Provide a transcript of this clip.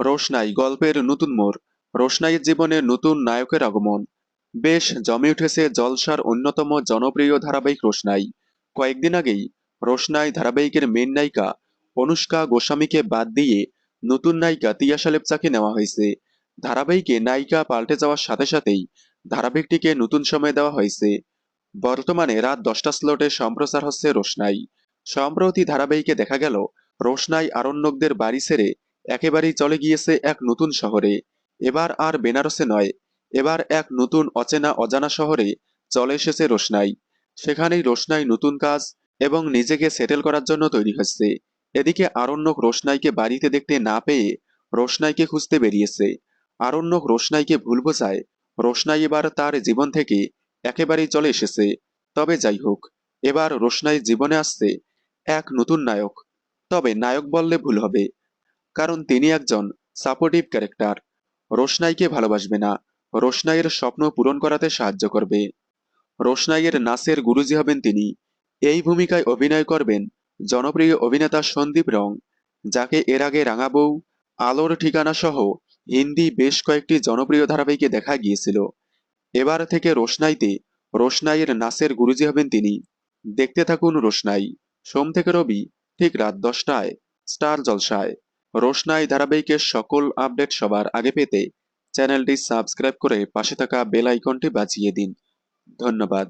রোশনাই গল্পের নতুন মোড়, রোশনাইয়ের জীবনে নতুন নায়কের আগমন। বেশ জমে উঠেছে জলসার অন্যতম জনপ্রিয় ধারাবাহিক রোশনাই। কয়েকদিন আগেই রোশনাই ধারাবাহিকের মেন নায়িকা অনুষ্কা গোস্বামীকে বাদ দিয়ে নতুন নায়িকা তিয়াশা লেপচাকে নেওয়া হয়েছে। ধারাবাহিকে নায়িকা পাল্টে যাওয়ার সাথে সাথেই ধারাবাহিকটিকে নতুন সময় দেওয়া হয়েছে। বর্তমানে রাত দশটা স্লটে সম্প্রচার হচ্ছে রোশনাই। সম্প্রতি ধারাবাহিকে দেখা গেল, রোশনাই আরণ্যকদের বাড়ি ছেড়ে একেবারেই চলে গিয়েছে এক নতুন শহরে। এবার আর বেনারসে নয়, এবার এক নতুন অচেনা অজানা শহরে চলে এসেছে রোশনাই। সেখানেই রোশনাই নতুন কাজ এবং নিজেকে সেটেল করার জন্য তৈরি হচ্ছে। এদিকে আরণ্যক রোশনাইকে বাড়িতে দেখতে না পেয়ে রোশনাইকে খুঁজতে বেরিয়েছে। আরণ্যক রোশনাইকে ভুল বোঝায়, রোশনাই এবার তার জীবন থেকে একেবারেই চলে এসেছে। তবে যাই হোক, এবার রোশনাই জীবনে আসছে এক নতুন নায়ক। তবে নায়ক বললে ভুল হবে কারণ তিনি একজন সাপোর্টিভ ক্যারেক্টার রোশনাইকে ভালোবাসবে না। রোশনাইয়ের স্বপ্ন পূরণ করাতে সাহায্য করবে। রোশনাইয়ের নাসের গুরুজি হবেন তিনি। এই ভূমিকায় অভিনয় করবেন জনপ্রিয় অভিনেতা সন্দীপ রং, যাকে এর আগে রাঙাবউ আলোর ঠিকানা সহ হিন্দি বেশ কয়েকটি জনপ্রিয় ধারাবাহিকে দেখা গিয়েছিল। এবার থেকে রোশনাইতে রোশনাইয়ের নাচের গুরুজি হবেন তিনি। দেখতে থাকুন রোশনাই। সোম থেকে রবি ঠিক রাত দশটায়, স্টার জলসায়। রোশনাই ধারাবাহিকের সকল আপডেট সবার আগে পেতে চ্যানেলটি সাবস্ক্রাইব করে পাশে থাকা বেল আইকনটি বাজিয়ে দিন। ধন্যবাদ।